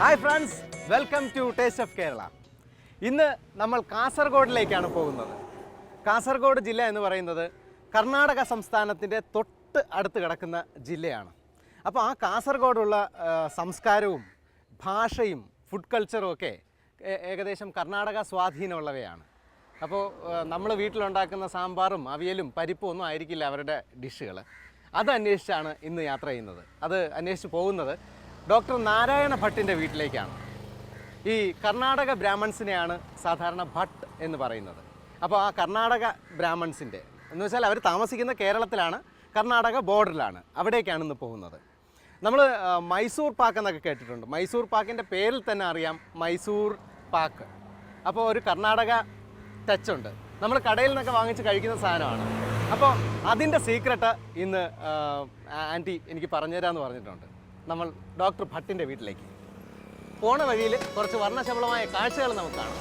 Hi friends welcome to taste of Kerala ഇന്ന് നമ്മൾ കാസർഗോഡിലേക്കാണ് പോകുന്നത്. കാസർഗോഡ് ജില്ല എന്ന് പറയുന്നത് കർണാടക സംസ്ഥാനത്തിന്റെ തൊട്ട് അടുത്ത് കിടക്കുന്ന ജില്ലയാണ്. അപ്പോൾ ആ കാസർഗോഡുള്ള സംസ്കാരവും ഭാഷയും ഫുഡ് കൾച്ചറും ഒക്കെ ഏകദേശം കർണാടക സ്വാധീനമുള്ളവയാണ്. അപ്പോൾ നമ്മൾ വീട്ടിലുണ്ടാക്കുന്ന സാമ്പാറും അവിയലും പരിപ്പും ഒന്നും ആയിരിക്കില്ല അവരുടെ ഡിഷുകൾ അത് അന്വേഷിച്ചാണ് ഇന്ന് യാത്ര ചെയ്യുന്നത്. അത് അന്വേഷിച്ച് പോകുന്നത്. ഡോക്ടർ നാരായണ ഭട്ടിന്റെ വീട്ടിലേക്കാണ്. ഈ കർണാടക ബ്രാഹ്മൺസിനെയാണ് സാധാരണ ഭട്ട് എന്ന് പറയുന്നത്. അപ്പോൾ ആ കർണാടക ബ്രാഹ്മൺസിന്റെ എന്ന് വെച്ചാൽ അവർ താമസിക്കുന്ന കേരളത്തിലാണ് കർണാടക ബോർഡറിലാണ് അവിടേക്കാണ് ഇന്ന് പോകുന്നത്. നമ്മൾ മൈസൂർ പാക്ക് എന്നൊക്കെ കേട്ടിട്ടുണ്ട്. മൈസൂർ പാക്കിന്റെ പേരിൽ തന്നെ അറിയാം മൈസൂർ പാക്ക്. അപ്പോൾ ഒരു കർണാടക ടച്ച് ഉണ്ട്. നമ്മൾ കടയിൽ നിന്നൊക്കെ വാങ്ങിച്ച് കഴിക്കുന്ന സാധനമാണ്. അപ്പോൾ അതിന്റെ സീക്രട്ട് ഇന്ന് ആന്റി എനിക്ക് പറഞ്ഞുതരാമെന്ന് പറഞ്ഞിട്ടുണ്ട്. നമ്മൾ ഡോക്ടർ ഭട്ടിന്റെ വീട്ടിലേക്ക്. പോണ വഴിയിൽ കുറച്ച് വർണശബളമായ കാഴ്ചകൾ നമുക്ക് കാണാം.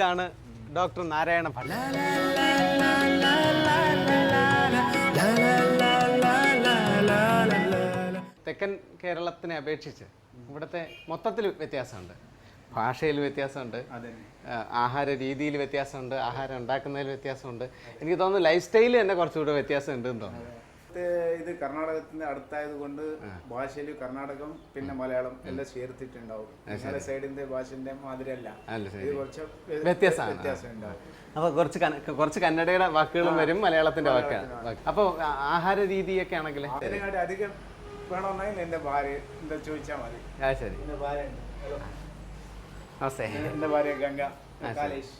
La ഡോക്ടർ നാരായണ la തെക്കൻ കേരളത്തിനെ അപേക്ഷിച്ച് ഇവിടുത്തെ മൊത്തത്തിൽ വ്യത്യാസമുണ്ട്. ഭാഷയിൽ വ്യത്യാസമുണ്ട്. ആഹാര രീതിയിൽ വ്യത്യാസമുണ്ട്. ആഹാരം ഉണ്ടാക്കുന്നതിൽ വ്യത്യാസമുണ്ട്. എനിക്ക് തോന്നുന്നു ലൈഫ് സ്റ്റൈലിൽ തന്നെ കുറച്ചുകൂടെ വ്യത്യാസം ഉണ്ട് എന്ന് തോന്നുന്നു. ഇത് ഇത് കർണാടകത്തിന്റെ അടുത്തായത് കൊണ്ട് ഭാഷയിൽ കർണാടകം പിന്നെ മലയാളം എല്ലാം ചേർത്തിട്ടുണ്ടാവും. നിങ്ങളുടെ സൈഡിന്റെ ഭാഷന്റെ മാതിരിയല്ല. ഇത് കുറച്ച് വ്യത്യാസമാണ്. വ്യത്യാസം അപ്പൊ കുറച്ച് കുറച്ച് കന്നഡയുടെ വാക്കുകളും വരും മലയാളത്തിന്റെ വാക്കുകൾ അപ്പൊ ആഹാര രീതിയൊക്കെ ആണെങ്കിൽ അതിനെക്കാട്ടി അധികം വേണമെന്നായി എന്റെ ഭാര്യ എന്താ ചോദിച്ചാ മതി. ശരി. എന്റെ ഭാര്യ ഉണ്ട്. നമസ്തേ എന്റെ ഭാര്യ ഗംഗ. കാലേഷ്.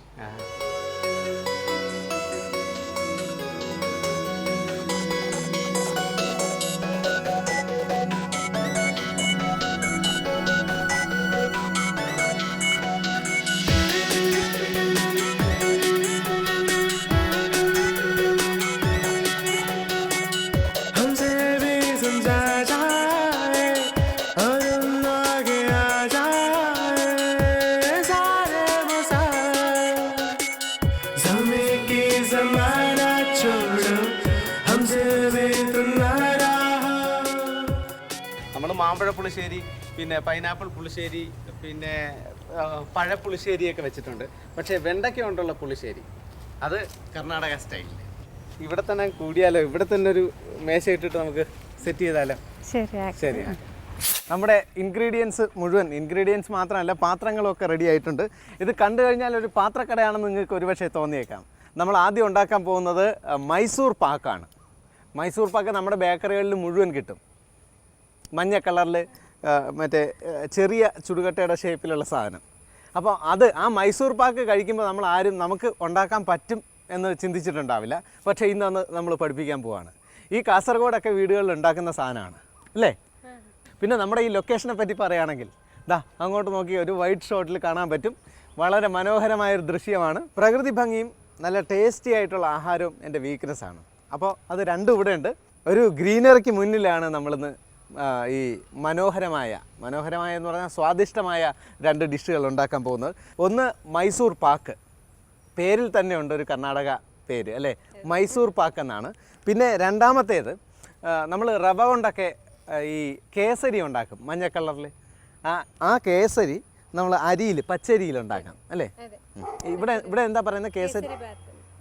പുളിശ്ശേരി പിന്നെ പൈനാപ്പിൾ പുളിശ്ശേരി പിന്നെ പഴപ്പുളിശ്ശേരിയൊക്കെ വെച്ചിട്ടുണ്ട്. പക്ഷേ വെണ്ടയ്ക്ക കൊണ്ടുള്ള പുളിശ്ശേരി അത് കർണാടക സ്റ്റൈലിൽ ഇവിടെ തന്നെ കൂടിയാലോ? ഇവിടെ തന്നെ ഒരു മേശ ഇട്ടിട്ട് നമുക്ക് സെറ്റ് ചെയ്താലോ? ശരി നമ്മുടെ ഇൻഗ്രീഡിയൻസ് മുഴുവൻ ഇൻഗ്രീഡിയൻസ് മാത്രമല്ല പാത്രങ്ങളൊക്കെ റെഡി ആയിട്ടുണ്ട്. ഇത് കണ്ടു കഴിഞ്ഞാൽ ഒരു പാത്രക്കടയാണെന്ന് നിങ്ങൾക്ക് ഒരുപക്ഷെ തോന്നിയേക്കാം. നമ്മൾ ആദ്യം ഉണ്ടാക്കാൻ പോകുന്നത് മൈസൂർ പാക്കാണ്. മൈസൂർ പാക്ക് നമ്മുടെ ബേക്കറികളിൽ മുഴുവൻ കിട്ടും. മഞ്ഞ കളറിൽ മറ്റേ ചെറിയ ചുടുകട്ടയുടെ ഷേപ്പിലുള്ള സാധനം. അപ്പോൾ അത് ആ മൈസൂർ പാക്ക് കഴിക്കുമ്പോൾ നമ്മൾ ആരും നമുക്ക് ഉണ്ടാക്കാൻ പറ്റും എന്ന് ചിന്തിച്ചിട്ടുണ്ടാവില്ല. പക്ഷേ ഇന്നൊന്ന് നമ്മൾ പഠിപ്പിക്കാൻ പോവാണ്. ഈ കാസർഗോഡൊക്കെ വീടുകളിൽ ഉണ്ടാക്കുന്ന സാധനമാണ്. അല്ലേ? പിന്നെ നമ്മുടെ ഈ ലൊക്കേഷനെ പറ്റി പറയുകയാണെങ്കിൽ ദാ അങ്ങോട്ട് നോക്കി ഒരു വൈറ്റ് ഷോട്ടിൽ കാണാൻ പറ്റും. വളരെ മനോഹരമായൊരു ദൃശ്യമാണ്. പ്രകൃതി ഭംഗിയും നല്ല ടേസ്റ്റി ആയിട്ടുള്ള ആഹാരവും എന്റെ വീക്ക്നെസ്സാണ് അപ്പോൾ അത് രണ്ടും ഇവിടെ ഉണ്ട് ഒരു ഗ്രീനറിക്ക് മുന്നിലാണ് നമ്മളിന്ന് ഈ മനോഹരമായ മനോഹരമായ എന്ന് പറഞ്ഞാൽ സ്വാദിഷ്ടമായ രണ്ട് ഡിഷുകൾ ഉണ്ടാക്കാൻ പോകുന്നത്. ഒന്ന് മൈസൂർ പാക്ക്. പേരിൽ തന്നെ ഉണ്ട് ഒരു കർണാടക പേര് അല്ലേ? മൈസൂർ പാക്ക് എന്നാണ്. പിന്നെ രണ്ടാമത്തേത് നമ്മൾ റവ കൊണ്ടൊക്കെ ഈ കേസരി ഉണ്ടാക്കും. മഞ്ഞ കളറിൽ ആ ആ കേസരി നമ്മൾ അരിയിൽ പച്ചരിയിൽ ഉണ്ടാക്കാം അല്ലേ? ഇവിടെ ഇവിടെ എന്താ പറയുന്നത്? കേസരി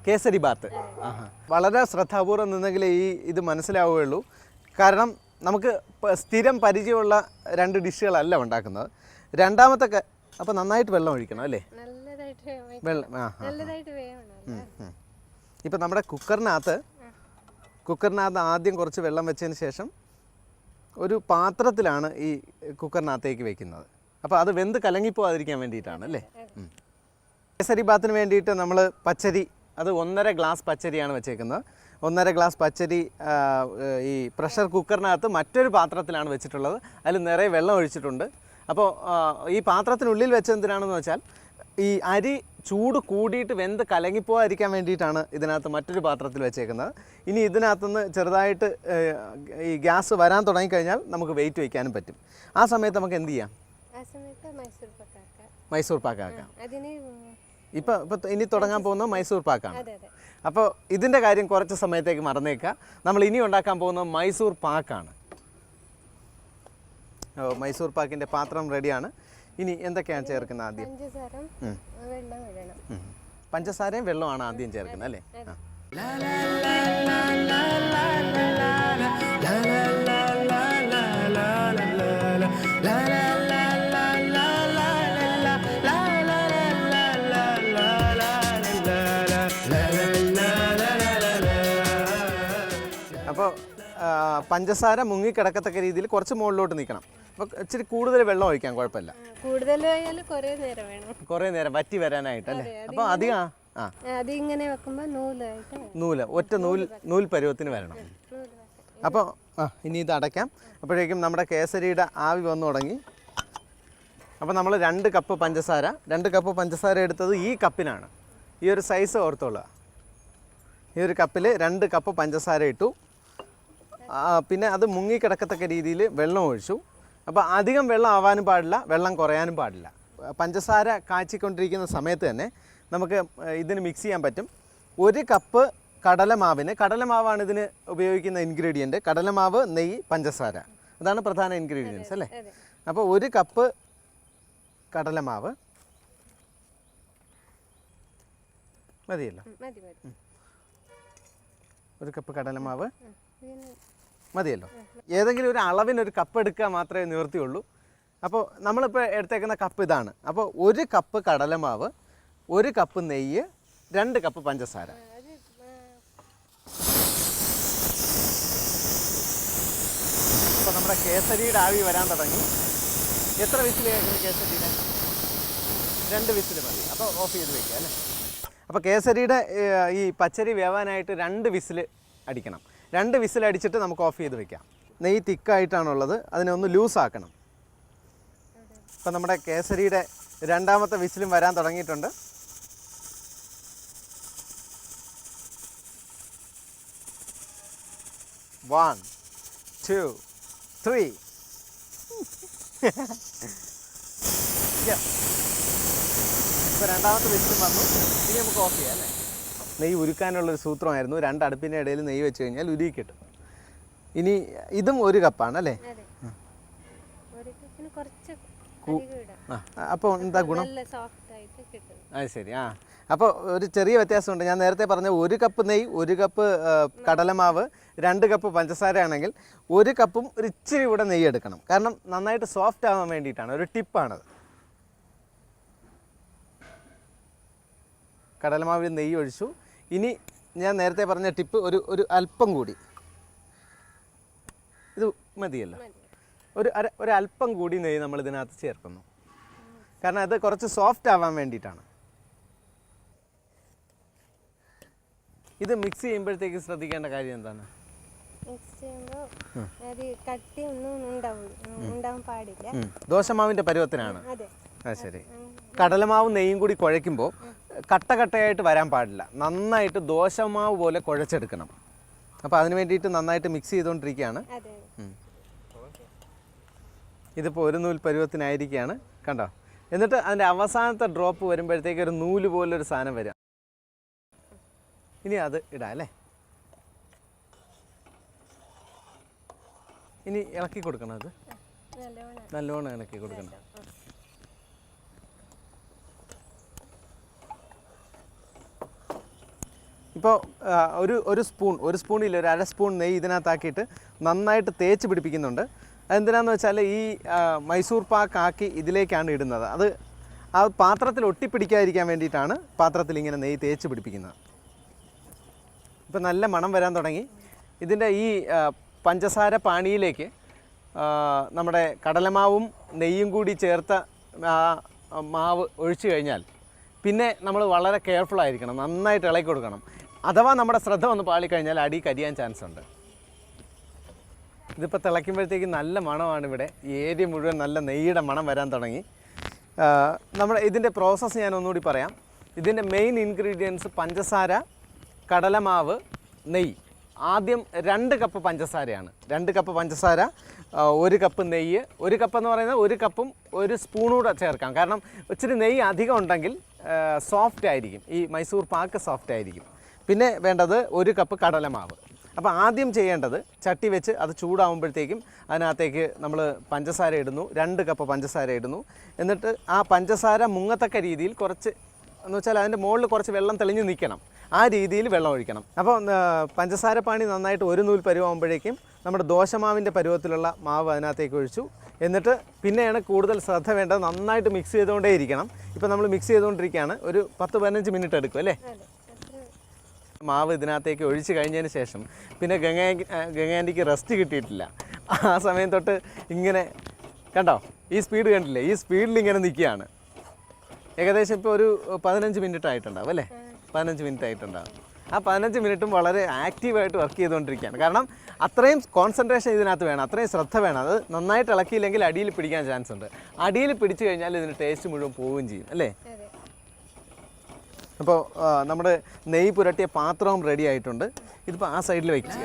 കേസരി ബാത്ത്. വളരെ ശ്രദ്ധാപൂർവം നിന്നെങ്കിലേ ഈ ഇത് മനസ്സിലാവുകയുള്ളൂ. കാരണം നമുക്ക് സ്ഥിരം പരിചയമുള്ള രണ്ട് ഡിഷുകളല്ല ഉണ്ടാക്കുന്നത്. രണ്ടാമത്തെ അപ്പോൾ നന്നായിട്ട് വെള്ളം ഒഴിക്കണം അല്ലേ? വെള്ളം ആ ഇപ്പം നമ്മുടെ കുക്കറിനകത്ത് കുക്കറിനകത്ത് ആദ്യം കുറച്ച് വെള്ളം വെച്ചതിന് ശേഷം ഒരു പാത്രത്തിലാണ് ഈ കുക്കറിനകത്തേക്ക് വെക്കുന്നത്. അപ്പോൾ അത് വെന്ത് കലങ്ങിപ്പോവാതിരിക്കാൻ വേണ്ടിയിട്ടാണ് അല്ലേ? കേസരി ബാത്തിന് വേണ്ടിയിട്ട് നമ്മൾ പച്ചരി അത് ഒന്നര ഗ്ലാസ് പച്ചരിയാണ് വെച്ചേക്കുന്നത്. ഒന്നര ഗ്ലാസ് പച്ചരി ഈ പ്രഷർ കുക്കറിനകത്ത് മറ്റൊരു പാത്രത്തിലാണ് വെച്ചിട്ടുള്ളത്. അതിൽ നിറയെ വെള്ളം ഒഴിച്ചിട്ടുണ്ട്. അപ്പോൾ ഈ പാത്രത്തിനുള്ളിൽ വെച്ച് എന്തിനാണെന്ന് വെച്ചാൽ ഈ അരി ചൂട് കൂടിയിട്ട് വെന്ത് കലങ്ങിപ്പോകാതിരിക്കാൻ വേണ്ടിയിട്ടാണ് ഇതിനകത്ത് മറ്റൊരു പാത്രത്തിൽ വെച്ചേക്കുന്നത്. ഇനി ഇതിനകത്തുനിന്ന് ചെറുതായിട്ട് ഈ ഗ്യാസ് വരാൻ തുടങ്ങിക്കഴിഞ്ഞാൽ നമുക്ക് വെയിറ്റ് വയ്ക്കാനും പറ്റും. ആ സമയത്ത് നമുക്ക് എന്ത് ചെയ്യാം? മൈസൂർ പക്കാക്ക ഇപ്പം ഇപ്പം ഇനി തുടങ്ങാൻ പോകുന്ന മൈസൂർ പാക്കാണ്. അപ്പോൾ ഇതിന്റെ കാര്യം കുറച്ച് സമയത്തേക്ക് മറന്നേക്കുക നമ്മൾ ഇനി ഉണ്ടാക്കാൻ പോകുന്നത് മൈസൂർ പാക്കാണ് ഓ, മൈസൂർ പാക്കിന്റെ പാത്രം റെഡിയാണ് ഇനി എന്തൊക്കെയാണ് ചേർക്കുന്നത് ആദ്യം പഞ്ചസാരയും വെള്ളമാണ് ആദ്യം ചേർക്കുന്നത് അല്ലേ ആ. പഞ്ചസാര മുങ്ങിക്കിടക്കത്തക്ക രീതിയിൽ കുറച്ച് മുകളിലോട്ട് നിൽക്കണം അപ്പോൾ ഇച്ചിരി കൂടുതൽ വെള്ളം ഒഴിക്കാം കുഴപ്പമില്ല. കൂടുതലായാലും കുറേ നേരം വേണം. കുറേ നേരം വറ്റി വരാനായിട്ട് അല്ലേ? അപ്പോൾ അധികം ആ ഇങ്ങനെ വെക്കുമ്പോൾ നൂലായിട്ട് നൂൽ ഒറ്റ നൂൽ നൂൽ പരുവത്തിന് വരണം. അപ്പോൾ ആ ഇനി ഇത് അടയ്ക്കാം. അപ്പോഴേക്കും നമ്മുടെ കേസരിയുടെ ആവി വന്നു തുടങ്ങി. അപ്പോൾ നമ്മൾ രണ്ട് കപ്പ് പഞ്ചസാര രണ്ട് കപ്പ് പഞ്ചസാര എടുത്തത് ഈ കപ്പിനാണ്. ഈ ഒരു സൈസ് ഓർത്തോളുക ഈ ഒരു കപ്പിൽ രണ്ട് കപ്പ് പഞ്ചസാര ഇട്ടു. പിന്നെ അത് മുങ്ങിക്കിടക്കത്തക്ക രീതിയിൽ വെള്ളം ഒഴിച്ചു. അപ്പോൾ അധികം വെള്ളം ആവാനും പാടില്ല വെള്ളം കുറയാനും പാടില്ല. പഞ്ചസാര കാച്ചിക്കൊണ്ടിരിക്കുന്ന സമയത്ത് തന്നെ നമുക്ക് ഇതിന് മിക്സ് ചെയ്യാൻ പറ്റും. ഒരു കപ്പ് കടലമാവിന് കടലമാവാണ് ഇതിന് ഉപയോഗിക്കുന്ന ഇൻഗ്രീഡിയന്റ് കടലമാവ് നെയ്യ് പഞ്ചസാര. അതാണ് പ്രധാന ഇൻഗ്രീഡിയൻസ് അല്ലേ? അപ്പോൾ ഒരു കപ്പ് കടലമാവ്. മതിയല്ലോ? മതി മതി. ഒരു കപ്പ് കടലമാവ്. മതിയല്ലോ. ഏതെങ്കിലും ഒരു അളവിന് ഒരു കപ്പ് എടുക്കുക മാത്രമേ നിവർത്തിയുള്ളൂ അപ്പോൾ നമ്മളിപ്പോൾ എടുത്തേക്കുന്ന കപ്പ് ഇതാണ്. അപ്പോൾ ഒരു കപ്പ് കടലമാവ് ഒരു കപ്പ് നെയ്യ് രണ്ട് കപ്പ് പഞ്ചസാര. അപ്പോൾ നമ്മുടെ കേസരിയുടെ ആവി വരാൻ തുടങ്ങി. എത്ര വിസിൽ കേൾക്കുന്നു കേസരിയുടെ? രണ്ട് വിസിൽ മതി. അപ്പോൾ ഓഫ് ചെയ്ത് വെക്കുക അല്ലേ? അപ്പോൾ കേസരിയുടെ ഈ പച്ചരി വേവാനായിട്ട് രണ്ട് വിസിൽ അടിക്കണം. രണ്ട് വിസിൽ അടിച്ചിട്ട് നമുക്ക് ഓഫ് ചെയ്ത് വെക്കാം. നെയ്യ് തിക്കായിട്ടാണുള്ളത്. അതിനെ ഒന്ന് ലൂസ് ആക്കണം. അപ്പോൾ നമ്മുടെ കേസരിയുടെ രണ്ടാമത്തെ വിസിലും വരാൻ തുടങ്ങിയിട്ടുണ്ട്. വൺ ടു ത്രീ ഇപ്പം രണ്ടാമത്തെ വിസിലും വന്നു. ഇനി നമുക്ക് ഓഫ് ചെയ്യാം അല്ലേ? നെയ്യ് ഉരുക്കാനുള്ളൊരു സൂത്രമായിരുന്നു. രണ്ട് അടുപ്പിന്റെ ഇടയിൽ നെയ്യ് വെച്ച് കഴിഞ്ഞാൽ ഉരുകി കിട്ടും. ഇനി ഇതും ഒരു കപ്പാണ് അല്ലേ? അപ്പോൾ എന്താ ഗുണം? അത് ശരി. ആ. അപ്പോൾ ഒരു ചെറിയ വ്യത്യാസമുണ്ട്. ഞാൻ നേരത്തെ പറഞ്ഞ ഒരു കപ്പ് നെയ്യ് ഒരു കപ്പ് കടലമാവ് രണ്ട് കപ്പ് പഞ്ചസാര ആണെങ്കിൽ ഒരു കപ്പും ഒരു ഇച്ചിരി കൂടെ നെയ്യ് എടുക്കണം. കാരണം നന്നായിട്ട് സോഫ്റ്റ് ആവാൻ വേണ്ടിയിട്ടാണ്. ഒരു ടിപ്പാണത്. കടലമാവിൽ നെയ്യ് ഒഴിച്ചു. ഇനി ഞാൻ നേരത്തെ പറഞ്ഞ ടിപ്പ് ഒരു ഒരു അല്പം കൂടി. ഇത് മതിയല്ലോ. ഒരു അര ഒരു അല്പം കൂടി നെയ്യ് നമ്മൾ ഇതിനകത്ത് ചേർക്കുന്നു. കാരണം അത് കുറച്ച് സോഫ്റ്റ് ആവാൻ വേണ്ടിയിട്ടാണ്. ഇത് മിക്സ് ചെയ്യുമ്പോഴത്തേക്ക് ശ്രദ്ധിക്കേണ്ട കാര്യം എന്താണ്? ദോശമാവിന്റെ പരുവത്തിനാണ്. ആ ശരി. കടലമാവും നെയ്യും കൂടി കുഴയ്ക്കുമ്പോൾ കട്ട കട്ടയായിട്ട് വരാൻ പാടില്ല. നന്നായിട്ട് ദോശമാവ് പോലെ കുഴച്ചെടുക്കണം. അപ്പോൾ അതിന് വേണ്ടിയിട്ട് നന്നായിട്ട് മിക്സ് ചെയ്തുകൊണ്ടിരിക്കുകയാണ്. ഇതിപ്പോൾ ഒരു നൂൽ പരുവത്തിനായിരിക്കുകയാണ്. കണ്ടോ? എന്നിട്ട് അതിന്റെ അവസാനത്തെ ഡ്രോപ്പ് വരുമ്പോഴത്തേക്ക് ഒരു നൂൽ പോലൊരു സാധനം വരും. ഇനി അത് ഇടാം അല്ലേ? ഇനി ഇളക്കി കൊടുക്കണം അത്. നല്ലോണം. നല്ലോണം ഇളക്കി കൊടുക്കണം. ഇപ്പോൾ ഒരു ഒരു സ്പൂൺ ഒരു സ്പൂണില്ല ഒരു അര സ്പൂൺ നെയ്യ് ഇതിനകത്താക്കിയിട്ട് നന്നായിട്ട് തേച്ച് പിടിപ്പിക്കുന്നുണ്ട്. അതെന്തിനാന്ന് വെച്ചാൽ ഈ മൈസൂർ പാക്ക് ആക്കി ഇതിലേക്കാണ് ഇടുന്നത്. അത് ആ പാത്രത്തിൽ ഒട്ടിപ്പിടിക്കാതിരിക്കാൻ വേണ്ടിയിട്ടാണ് പാത്രത്തിൽ ഇങ്ങനെ നെയ്യ് തേച്ച് പിടിപ്പിക്കുന്നത്. ഇപ്പം നല്ല മണം വരാൻ തുടങ്ങി. ഇതിന്റെ ഈ പഞ്ചസാര പാണിയിലേക്ക് നമ്മുടെ കടലമാവും നെയ്യും കൂടി ചേർത്ത മാവ് ഒഴിച്ചു കഴിഞ്ഞാൽ പിന്നെ നമ്മൾ വളരെ കെയർഫുൾ ആയിരിക്കണം. നന്നായിട്ട് ഇളക്കി കൊടുക്കണം. അഥവാ നമ്മുടെ ശ്രദ്ധ ഒന്ന് പാളിക്കഴിഞ്ഞാൽ അടി കരിയാൻ ചാൻസ് ഉണ്ട്. ഇതിപ്പോൾ തിളയ്ക്കുമ്പോഴത്തേക്ക് നല്ല മണമാണ് ഇവിടെ. ഏരിയ മുഴുവൻ നല്ല നെയ്യുടെ മണം വരാൻ തുടങ്ങി. നമ്മുടെ ഇതിന്റെ പ്രോസസ്സ് ഞാൻ ഒന്നുകൂടി പറയാം. ഇതിന്റെ മെയിൻ ഇൻഗ്രീഡിയൻസ് പഞ്ചസാര കടലമാവ് നെയ്യ്. ആദ്യം രണ്ട് കപ്പ് പഞ്ചസാരയാണ്. രണ്ട് കപ്പ് പഞ്ചസാര ഒരു കപ്പ് നെയ്യ്. ഒരു കപ്പ് എന്ന് പറയുന്നത് ഒരു കപ്പും ഒരു സ്പൂണൂടെ ചേർക്കാം. കാരണം ഇച്ചിരി നെയ്യ് അധികം ഉണ്ടെങ്കിൽ സോഫ്റ്റ് ആയിരിക്കും. ഈ മൈസൂർ പാക്ക് സോഫ്റ്റ് ആയിരിക്കും. പിന്നെ വേണ്ടത് ഒരു കപ്പ് കടലമാവ് അപ്പോൾ ആദ്യം ചെയ്യേണ്ടത് ചട്ടി വെച്ച് അത് ചൂടാവുമ്പോഴത്തേക്കും അതിനകത്തേക്ക് നമ്മൾ പഞ്ചസാര ഇടുന്നു. രണ്ട് കപ്പ് പഞ്ചസാര ഇടുന്നു. എന്നിട്ട് ആ പഞ്ചസാര മുങ്ങത്തക്ക രീതിയിൽ കുറച്ച് എന്ന് വെച്ചാൽ അതിന്റെ മുകളിൽ കുറച്ച് വെള്ളം തെളിഞ്ഞ് നിൽക്കണം. ആ രീതിയിൽ വെള്ളം ഒഴിക്കണം. അപ്പോൾ പഞ്ചസാര പാണി നന്നായിട്ട് ഒരു നൂൽ പരുവാകുമ്പോഴേക്കും നമ്മുടെ ദോശമാവിന്റെ പരുവത്തിലുള്ള മാവ് അതിനകത്തേക്ക് ഒഴിച്ചു. എന്നിട്ട് പിന്നെയാണ് കൂടുതൽ ശ്രദ്ധ വേണ്ടത് നന്നായിട്ട് മിക്സ് ചെയ്തുകൊണ്ടേ ഇരിക്കണം ഇപ്പോൾ നമ്മൾ മിക്സ് ചെയ്തുകൊണ്ടിരിക്കുകയാണ്. ഒരു പത്ത് പതിനഞ്ച് മിനിറ്റ് എടുക്കും അല്ലേ? മാവ് ഇതിനകത്തേക്ക് ഒഴിച്ച് കഴിഞ്ഞതിന് ശേഷം പിന്നെ ഗംഗ ഗംഗാൻഡിക്ക് റെസ്റ്റ് കിട്ടിയിട്ടില്ല. ആ സമയം തൊട്ട് ഇങ്ങനെ കണ്ടോ? ഈ സ്പീഡ് കണ്ടില്ലേ? ഈ സ്പീഡിൽ ഇങ്ങനെ നിൽക്കുകയാണ്. ഏകദേശം ഇപ്പോൾ ഒരു പതിനഞ്ച് മിനിറ്റ് ആയിട്ടുണ്ടാവും അല്ലേ? പതിനഞ്ച് മിനിറ്റ് ആയിട്ടുണ്ടാവും. ആ പതിനഞ്ച് മിനിറ്റും വളരെ ആക്റ്റീവായിട്ട് വർക്ക് ചെയ്തുകൊണ്ടിരിക്കുകയാണ്. കാരണം അത്രയും കോൺസെൻട്രേഷൻ ഇതിനകത്ത് വേണം അത്രയും ശ്രദ്ധ വേണം. അത് നന്നായിട്ട് ഇളക്കിയില്ലെങ്കിൽ അടിയിൽ പിടിക്കാൻ ചാൻസ് ഉണ്ട്. അടിയിൽ പിടിച്ചു കഴിഞ്ഞാൽ ഇതിന് ടേസ്റ്റ് മുഴുവൻ പോവുകയും ചെയ്യും അല്ലേ? അപ്പോൾ നമ്മുടെ നെയ്യ് പുരട്ടിയ പാത്രവും റെഡി ആയിട്ടുണ്ട്. ഇതിപ്പോൾ ആ സൈഡിൽ വെച്ച്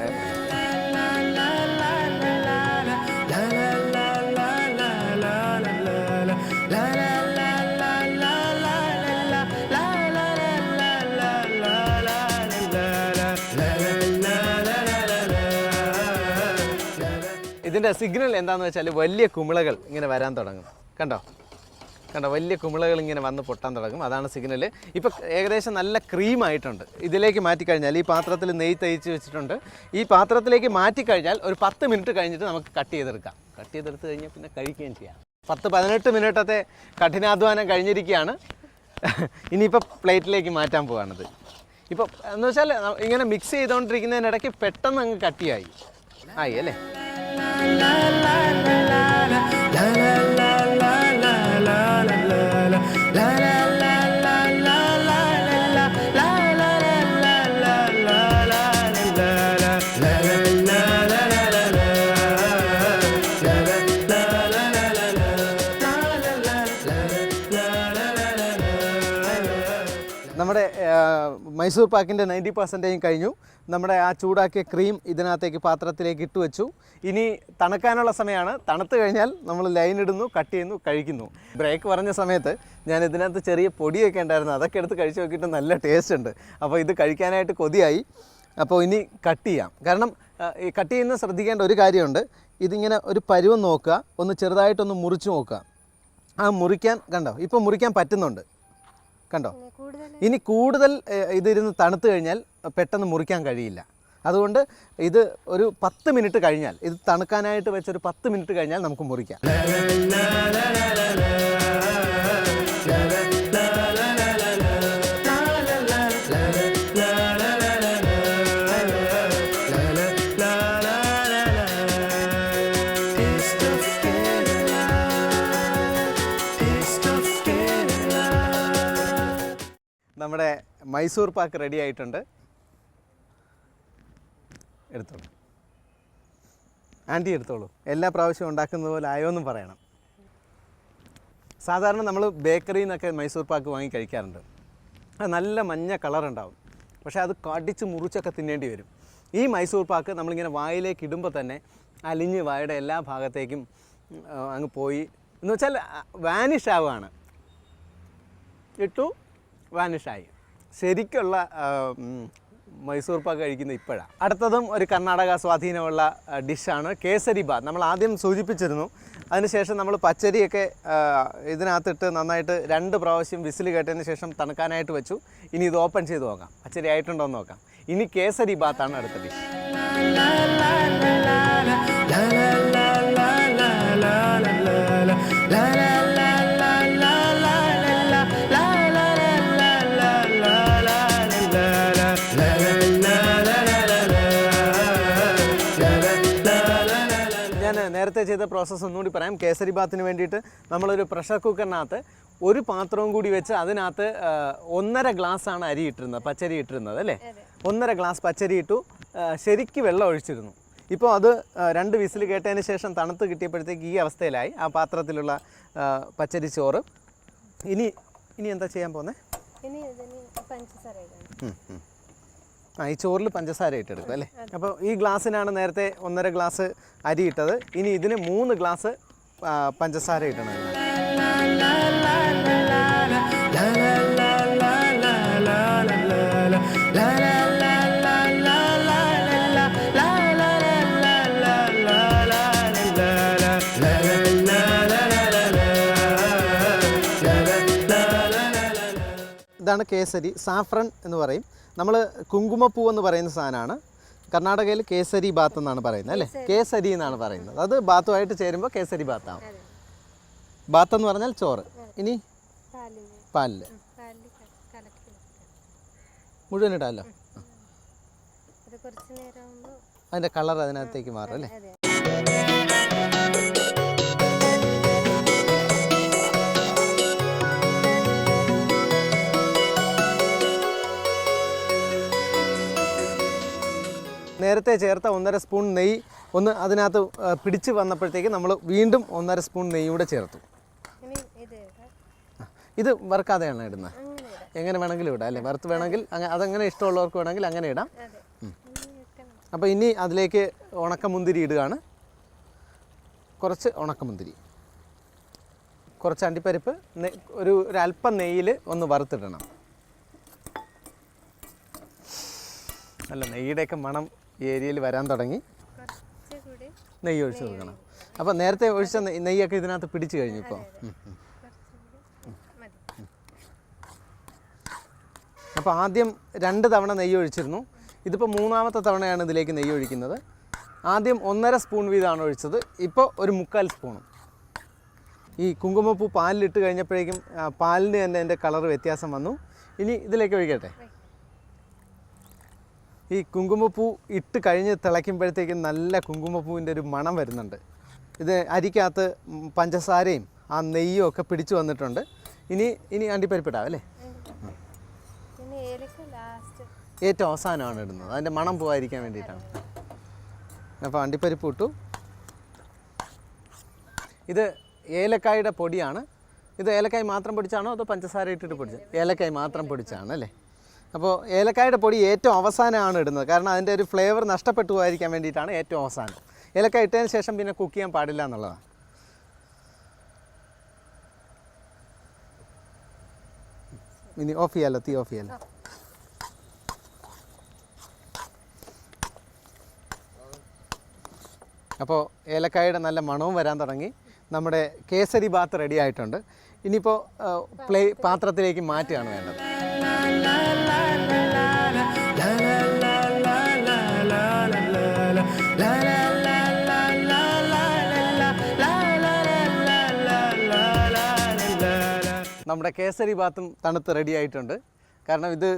ഇതിന്റെ സിഗ്നൽ എന്താണെന്ന് വെച്ചാൽ വലിയ കുമിളകൾ ഇങ്ങനെ വരാൻ തുടങ്ങും. കണ്ടോ? കണ്ടോ വലിയ കുമിളകൾ ഇങ്ങനെ വന്ന് പൊട്ടാൻ തുടങ്ങും അതാണ് സിഗ്നൽ ഇപ്പോൾ ഏകദേശം നല്ല ക്രീം ആയിട്ടുണ്ട് ഇതിലേക്ക് മാറ്റിക്കഴിഞ്ഞാൽ ഈ പാത്രത്തിൽ നെയ്യ് തയ്ച്ച് വെച്ചിട്ടുണ്ട് ഈ പാത്രത്തിലേക്ക് മാറ്റിക്കഴിഞ്ഞാൽ ഒരു പത്ത് മിനിറ്റ് കഴിഞ്ഞിട്ട് നമുക്ക് കട്ട് ചെയ്തെടുക്കാം കട്ട് ചെയ്തെടുത്ത് കഴിഞ്ഞാൽ പിന്നെ കഴിക്കുകയും ചെയ്യാം പത്ത് പതിനെട്ട് മിനിറ്റത്തെ കഠിനാധ്വാനം കഴിഞ്ഞിരിക്കുകയാണ് ഇനിയിപ്പോൾ പ്ലേറ്റിലേക്ക് മാറ്റാൻ പോവാണത് ഇപ്പോൾ എന്ന് വെച്ചാൽ ഇങ്ങനെ മിക്സ് ചെയ്തുകൊണ്ടിരിക്കുന്നതിനിടയ്ക്ക് പെട്ടെന്ന് അങ്ങ് കട്ടിയായി ആയി അല്ലേ മൈസൂർ പാക്കിന്റെ നയന്റി പെർസെന്റേജും കഴിഞ്ഞു. നമ്മുടെ ആ ചൂടാക്കിയ ക്രീം ഇതിനകത്തേക്ക് പാത്രത്തിലേക്ക് ഇട്ട് വെച്ചു. ഇനി തണുക്കാനുള്ള സമയമാണ്. തണുത്ത് കഴിഞ്ഞാൽ നമ്മൾ ലൈൻ ഇടുന്നു കട്ട് ചെയ്യുന്നു കഴിക്കുന്നു. ബ്രേക്ക് പറഞ്ഞ സമയത്ത് ഞാൻ ഇതിനകത്ത് ചെറിയ പൊടിയൊക്കെ ഉണ്ടായിരുന്നു. അതൊക്കെ എടുത്ത് കഴിച്ച് നോക്കിയിട്ട് നല്ല ടേസ്റ്റ് ഉണ്ട്. അപ്പോൾ ഇത് കഴിക്കാനായിട്ട് കൊതിയായി. അപ്പോൾ ഇനി കട്ട് ചെയ്യാം. കാരണം ഈ കട്ട് ചെയ്യുന്ന ശ്രദ്ധിക്കേണ്ട ഒരു കാര്യമുണ്ട്. ഇതിങ്ങനെ ഒരു പരുവം നോക്കുക. ഒന്ന് ചെറുതായിട്ടൊന്ന് മുറിച്ച് നോക്കുക. ആ മുറിക്കാൻ കണ്ടോ? ഇപ്പോൾ മുറിക്കാൻ പറ്റുന്നുണ്ട്. കണ്ടോ? ഇനി കൂടുതൽ ഇതിരുന്ന് തണുത്ത് കഴിഞ്ഞാൽ പെട്ടെന്ന് മുറിക്കാൻ കഴിയില്ല. അതുകൊണ്ട് ഇത് ഒരു പത്ത് മിനിറ്റ് കഴിഞ്ഞാൽ ഇത് തണുക്കാനായിട്ട് വെച്ചൊരു പത്ത് മിനിറ്റ് കഴിഞ്ഞാൽ നമുക്ക് മുറിക്കാം. നമ്മുടെ മൈസൂർ പാക്ക് റെഡി ആയിട്ടുണ്ട്. എടുത്തോളൂ. ആന്റി എടുത്തോളൂ. എല്ലാ പ്രാവശ്യവും ഉണ്ടാക്കുന്നത് പോലെ ആയോ എന്നും പറയണം. സാധാരണ നമ്മൾ ബേക്കറിയിൽ നിന്നൊക്കെ മൈസൂർ പാക്ക് വാങ്ങി കഴിക്കാറുണ്ട്. അത് നല്ല മഞ്ഞ കളറുണ്ടാവും പക്ഷേ അത് കടിച്ച് മുറിച്ചൊക്കെ തിന്നേണ്ടി വരും. ഈ മൈസൂർ പാക്ക് നമ്മളിങ്ങനെ വായിലേക്ക് ഇടുമ്പോൾ തന്നെ അലിഞ്ഞ് വായുടെ എല്ലാ ഭാഗത്തേക്കും അങ്ങ് പോയി. എന്ന് വെച്ചാൽ വാനിഷ് ആവുകയാണ്. ഇട്ടു. വാനിഷായി. ശരിക്കുള്ള മൈസൂർ പാക്ക് കഴിക്കുന്ന ഇപ്പോഴാണ് അടുത്തതും ഒരു കർണാടക സ്വാധീനമുള്ള ഡിഷാണ് കേസരി ബാത്ത് നമ്മൾ ആദ്യം സൂചിപ്പിച്ചിരുന്നു. അതിനുശേഷം നമ്മൾ പച്ചരിയൊക്കെ ഇതിനകത്തിട്ട് നന്നായിട്ട് രണ്ട് പ്രാവശ്യം വിസിൽ കേട്ടതിന് ശേഷം തണുക്കാനായിട്ട് വെച്ചു. ഇനി ഇത് ഓപ്പൺ ചെയ്ത് നോക്കാം. പച്ചരി ആയിട്ടുണ്ടോ എന്ന് നോക്കാം. ഇനി കേസരി ബാത്താണ് അടുത്ത ഡിഷ്. നേരത്തെ ചെയ്ത പ്രോസസ്സ് ഒന്നുകൂടി പറയാം. കേസരി ബാത്തിന് വേണ്ടിയിട്ട് നമ്മളൊരു പ്രഷർ കുക്കറിനകത്ത് ഒരു പാത്രവും കൂടി വെച്ച് അതിനകത്ത് ഒന്നര ഗ്ലാസ് ആണ് അരി ഇട്ടിരുന്നത് പച്ചരി ഇട്ടിരുന്നത് അല്ലേ? ഒന്നര ഗ്ലാസ് പച്ചരി ഇട്ടു ശരിക്ക് വെള്ളം ഒഴിച്ചിരുന്നു. ഇപ്പോൾ അത് രണ്ട് വിസിൽ കേട്ടതിന് ശേഷം തണുത്ത് കിട്ടിയപ്പോഴത്തേക്ക് ഈ അവസ്ഥയിലായി. ആ പാത്രത്തിലുള്ള പച്ചരി ചോറ്. ഇനി ഇനി എന്താ ചെയ്യാൻ പോകുന്നത് ആ ഈ ചോറിൽ പഞ്ചസാര ഇട്ടെടുക്കും അല്ലേ? അപ്പോൾ ഈ ഗ്ലാസ്സിനാണ് നേരത്തെ ഒന്നര ഗ്ലാസ് അരി ഇട്ടത്. ഇനി ഇതിന് മൂന്ന് ഗ്ലാസ് പഞ്ചസാര ഇടണം. ഇതാണ് കേസരി സാഫ്രൺ എന്ന് പറയും. നമ്മൾ കുങ്കുമപ്പൂ എന്ന് പറയുന്ന സാധനമാണ്. കർണാടകയിൽ കേസരി ബാത്ത് എന്നാണ് പറയുന്നത് അല്ലേ? കേസരി. എന്നാണ് പറയുന്നത്. അത് ബാത്തുമായിട്ട് ചേരുമ്പോൾ കേസരി ബാത്താവും ബാത്ത് എന്ന് പറഞ്ഞാൽ ചോറ്. ഇനി പാലിൽ മുഴുവൻ ഇടാമല്ലോ? അതിന്റെ കളർ അതിനകത്തേക്ക് മാറും അല്ലേ? നേരത്തെ ചേർത്ത ഒന്നര സ്പൂൺ നെയ്യ് ഒന്ന് അതിനകത്ത് പിടിച്ച് വന്നപ്പോഴത്തേക്ക് നമ്മൾ വീണ്ടും ഒന്നര സ്പൂൺ നെയ്യ് കൂടെ ചേർത്തു. ഇത് വറുക്കാതെയാണ് ഇടുന്നത്. എങ്ങനെ വേണമെങ്കിലും ഇടാം അല്ലേ? വറുത്ത് വേണമെങ്കിൽ അതങ്ങനെ ഇഷ്ടമുള്ളവർക്ക് വേണമെങ്കിൽ അങ്ങനെ ഇടാം. അപ്പോൾ ഇനി അതിലേക്ക് ഉണക്കമുന്തിരി ഇടുകയാണ്. കുറച്ച് ഉണക്കമുന്തിരി. കുറച്ച് അണ്ടിപ്പരിപ്പ് ഒരു ഒരു അല്പം നെയ്യിൽ ഒന്ന് വറുത്തിടണം. അല്ല നെയ്യുടെയൊക്കെ മണം ഈ ഏരിയയിൽ വരാൻ തുടങ്ങി. നെയ്യ് ഒഴിച്ച് കൊടുക്കണം. അപ്പോൾ നേരത്തെ ഒഴിച്ച നെയ്യൊക്കെ ഇതിനകത്ത് പിടിച്ചു കഴിഞ്ഞു ഇപ്പോൾ അപ്പോൾ ആദ്യം രണ്ട് തവണ നെയ്യ് ഒഴിച്ചിരുന്നു. ഇതിപ്പോൾ മൂന്നാമത്തെ തവണയാണ് ഇതിലേക്ക് നെയ്യ് ഒഴിക്കുന്നത്. ആദ്യം ഒന്നര സ്പൂൺ വീതമാണ് ഒഴിച്ചത്. ഇപ്പോൾ ഒരു മുക്കാൽ സ്പൂണും. ഈ കുങ്കുമപ്പൂ പാലിലിട്ട് കഴിഞ്ഞപ്പോഴേക്കും പാലിന് തന്നെ എന്റെ കളർ വ്യത്യാസം വന്നു. ഇനി ഇതിലേക്ക് ഒഴിക്കട്ടെ? ഈ കുങ്കുമപ്പൂ ഇട്ട് കഴിഞ്ഞ് തിളയ്ക്കുമ്പോഴത്തേക്കും നല്ല കുങ്കുമപ്പൂവിന്റെ ഒരു മണം വരുന്നുണ്ട്. ഇത് അരിക്കകത്ത് പഞ്ചസാരയും ആ നെയ്യും ഒക്കെ പിടിച്ചു വന്നിട്ടുണ്ട്. ഇനി ഇനി അണ്ടിപ്പരിപ്പിടാം അല്ലേ? ഏറ്റവും അവസാനമാണ് ഇടുന്നത്. അതിന്റെ മണം പോകാതിരിക്കാൻ വേണ്ടിയിട്ടാണ്. അപ്പോൾ അണ്ടിപ്പരിപ്പ് ഇട്ടു. ഇത് ഏലക്കായുടെ പൊടിയാണ്. ഇത് ഏലക്കായ് മാത്രം പൊടിച്ചാണോ അതോ പഞ്ചസാര ഇട്ടിട്ട് പൊടിച്ചത് ഏലക്കായ് മാത്രം പൊടിച്ചാണ് അല്ലേ? അപ്പോൾ ഏലക്കായുടെ പൊടി ഏറ്റവും അവസാനമാണ് ഇടുന്നത്. കാരണം അതിന്റെ ഒരു ഫ്ലേവർ നഷ്ടപ്പെട്ടു പോകാതിരിക്കാൻ വേണ്ടിയിട്ടാണ് ഏറ്റവും അവസാനം. ഏലക്കായ ഇട്ടതിന് ശേഷം പിന്നെ കുക്ക് ചെയ്യാൻ പാടില്ല എന്നുള്ളതാണ്. ഇനി ഓഫ് ചെയ്യാലോ? തീ ഓഫ് ചെയ്യാലോ? അപ്പോൾ ഏലക്കായുടെ നല്ല മണവും വരാൻ തുടങ്ങി. നമ്മുടെ കേസരി ബാത്ത് റെഡി ആയിട്ടുണ്ട്. ഇനിയിപ്പോൾ പ്ലേ പാത്രത്തിലേക്ക് മാറ്റുകയാണ് വേണ്ടത്. നമ്മുടെ കേസരി ബാത്തും തണുത്ത് റെഡി ആയിട്ടുണ്ട്. കാരണം ഇത്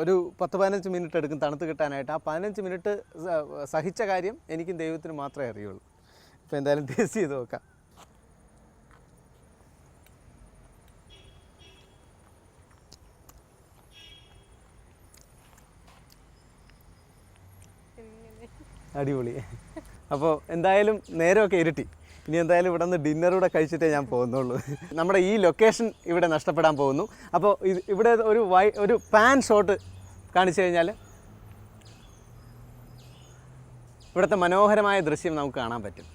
ഒരു പത്ത് പതിനഞ്ച് മിനിറ്റ് എടുക്കും തണുത്ത് കിട്ടാനായിട്ട്. ആ പതിനഞ്ച് മിനിറ്റ് സഹിച്ച കാര്യം എനിക്കും ദൈവത്തിന് മാത്രമേ അറിയുള്ളൂ. ഇപ്പോൾ എന്തായാലും ടേസ്റ്റ് ചെയ്ത് നോക്കാം. അടിപൊളി. അപ്പോൾ എന്തായാലും നേരമൊക്കെ ഇരുട്ടി. ഇനി എന്തായാലും ഇവിടെ നിന്ന് ഡിന്നർ കൂടെ കഴിച്ചിട്ടേ ഞാൻ പോകുന്നുള്ളൂ. നമ്മുടെ ഈ ലൊക്കേഷൻ ഇവിടെ നഷ്ടപ്പെടാൻ പോകുന്നു. അപ്പോൾ ഇവിടെ ഒരു വൈ ഒരു പാൻ ഷോട്ട് കാണിച്ചു കഴിഞ്ഞാൽ ഇവിടുത്തെ മനോഹരമായ ദൃശ്യം നമുക്ക് കാണാൻ പറ്റും.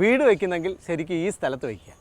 വീട് വയ്ക്കുന്നെങ്കിൽ ശരിക്കും ഈ സ്ഥലത്ത് വയ്ക്കുക